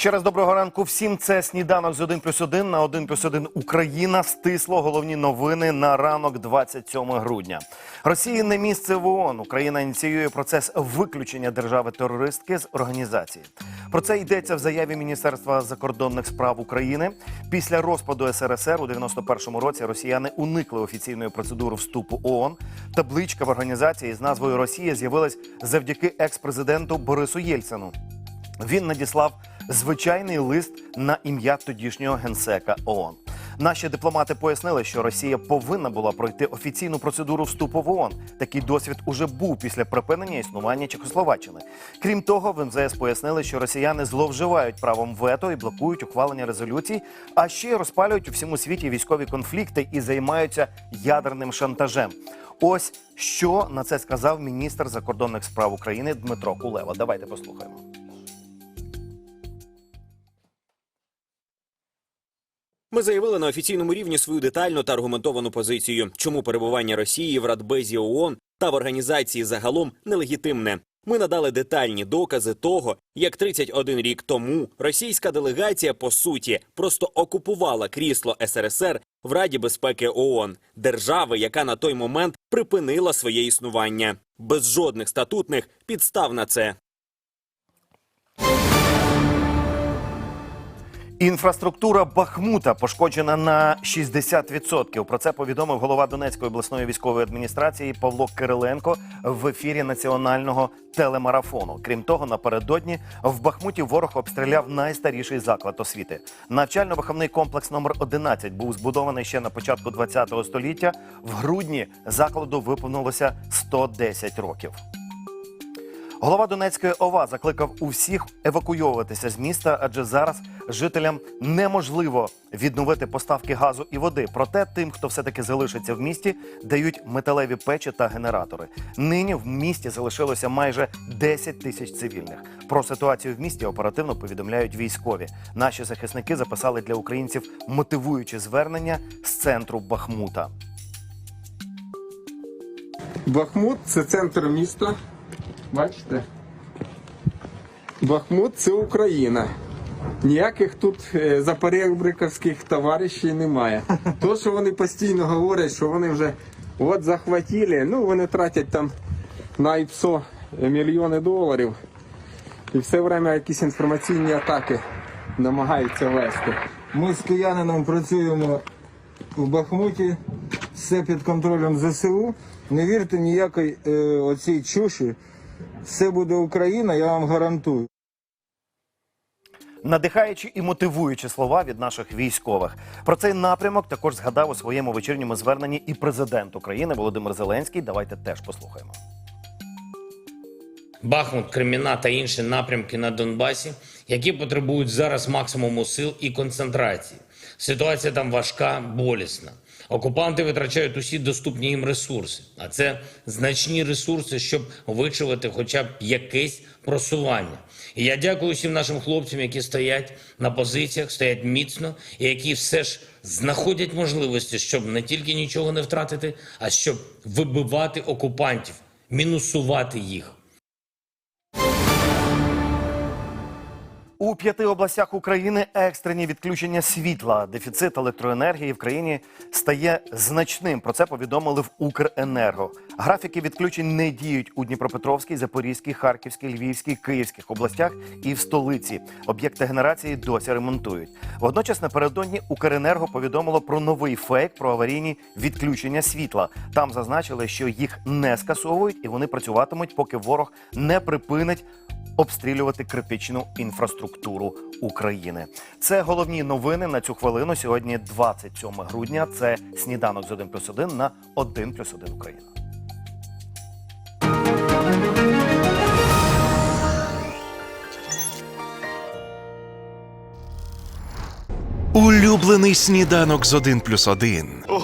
Ще раз доброго ранку всім. Це сніданок з 1 плюс 1 на 1 плюс 1 Україна. Стисло головні новини на ранок 27 грудня. Росії не місце в ООН. Україна ініціює процес виключення держави-терористки з організації. Про це йдеться в заяві Міністерства закордонних справ України. Після розпаду СРСР у 91-му році росіяни уникли офіційної процедури вступу ООН. Табличка в організації з назвою Росія з'явилась завдяки екс-президенту Борису Єльцину. Він надіслав звичайний лист на ім'я тодішнього генсека ООН. Наші дипломати пояснили, що Росія повинна була пройти офіційну процедуру вступу в ООН. Такий досвід уже був після припинення існування Чехословаччини. Крім того, в МЗС пояснили, що росіяни зловживають правом вето і блокують ухвалення резолюцій, а ще розпалюють у всьому світі військові конфлікти і займаються ядерним шантажем. Ось що на це сказав міністр закордонних справ України Дмитро Кулева. Давайте послухаємо. Ми заявили на офіційному рівні свою детальну та аргументовану позицію, чому перебування Росії в Радбезі ООН та в організації загалом нелегітимне. Ми надали детальні докази того, як 31 рік тому російська делегація по суті просто окупувала крісло СРСР в Раді безпеки ООН, держави, яка на той момент припинила своє існування, без жодних статутних підстав на це. Інфраструктура Бахмута пошкоджена на 60%. Про це повідомив голова Донецької обласної військової адміністрації Павло Кириленко в ефірі національного телемарафону. Крім того, напередодні в Бахмуті ворог обстріляв найстаріший заклад освіти. Навчально-виховний комплекс номер 11 був збудований ще на початку ХХ століття. В грудні закладу виповнилося 110 років. Голова Донецької ОВА закликав усіх евакуйовуватися з міста, адже зараз жителям неможливо відновити поставки газу і води. Проте тим, хто все-таки залишиться в місті, дають металеві печі та генератори. Нині в місті залишилося майже 10 тисяч цивільних. Про ситуацію в місті оперативно повідомляють військові. Наші захисники записали для українців мотивуючі звернення з центру Бахмута. Бахмут це центр міста. Бачите? Бахмут це Україна. Ніяких тут е, товаришів немає. То, що вони постійно говорять, що вони вже от захватили, ну вони тратять там на ІПСО мільйони доларів. І все время якісь інформаційні атаки намагаються вести. Ми з киянином працюємо в Бахмуті, все під контролем ЗСУ. Не вірте ніякої е, оцій чуші. Все буде Україна, я вам гарантую. Надихаючі і мотивуючі слова від наших військових. Про цей напрямок також згадав у своєму вечірньому зверненні і президент України Володимир Зеленський. Давайте теж послухаємо. Бахмут, Креміна та інші напрямки на Донбасі, які потребують зараз максимуму сил і концентрації. Ситуація там важка, болісна. Окупанти витрачають усі доступні їм ресурси, а це значні ресурси, щоб вичувати хоча б якесь просування. І я дякую всім нашим хлопцям, які стоять на позиціях, стоять міцно і які все ж знаходять можливості, щоб не тільки нічого не втратити, а щоб вибивати окупантів, мінусувати їх. У п'яти областях України екстрені відключення світла. Дефіцит електроенергії в країні стає значним. Про це повідомили в Укренерго. Графіки відключень не діють у Дніпропетровській, Запорізькій, Харківській, Львівській, Київських областях і в столиці. Об'єкти генерації досі ремонтують. Водночас напередодні Укренерго повідомило про новий фейк про аварійні відключення світла. Там зазначили, що їх не скасовують і вони працюватимуть, поки ворог не припинить обстрілювати критичну інфраструктуру України. Це головні новини на цю хвилину. Сьогодні 27 грудня. Це сніданок з 1 плюс 1 на 1 плюс 1 Україна. Улюблений сніданок з 1 плюс 1. О,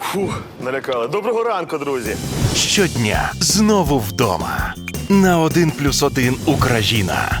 фух, налякали. Доброго ранку, друзі. Щодня знову вдома. На 1 плюс 1 Україна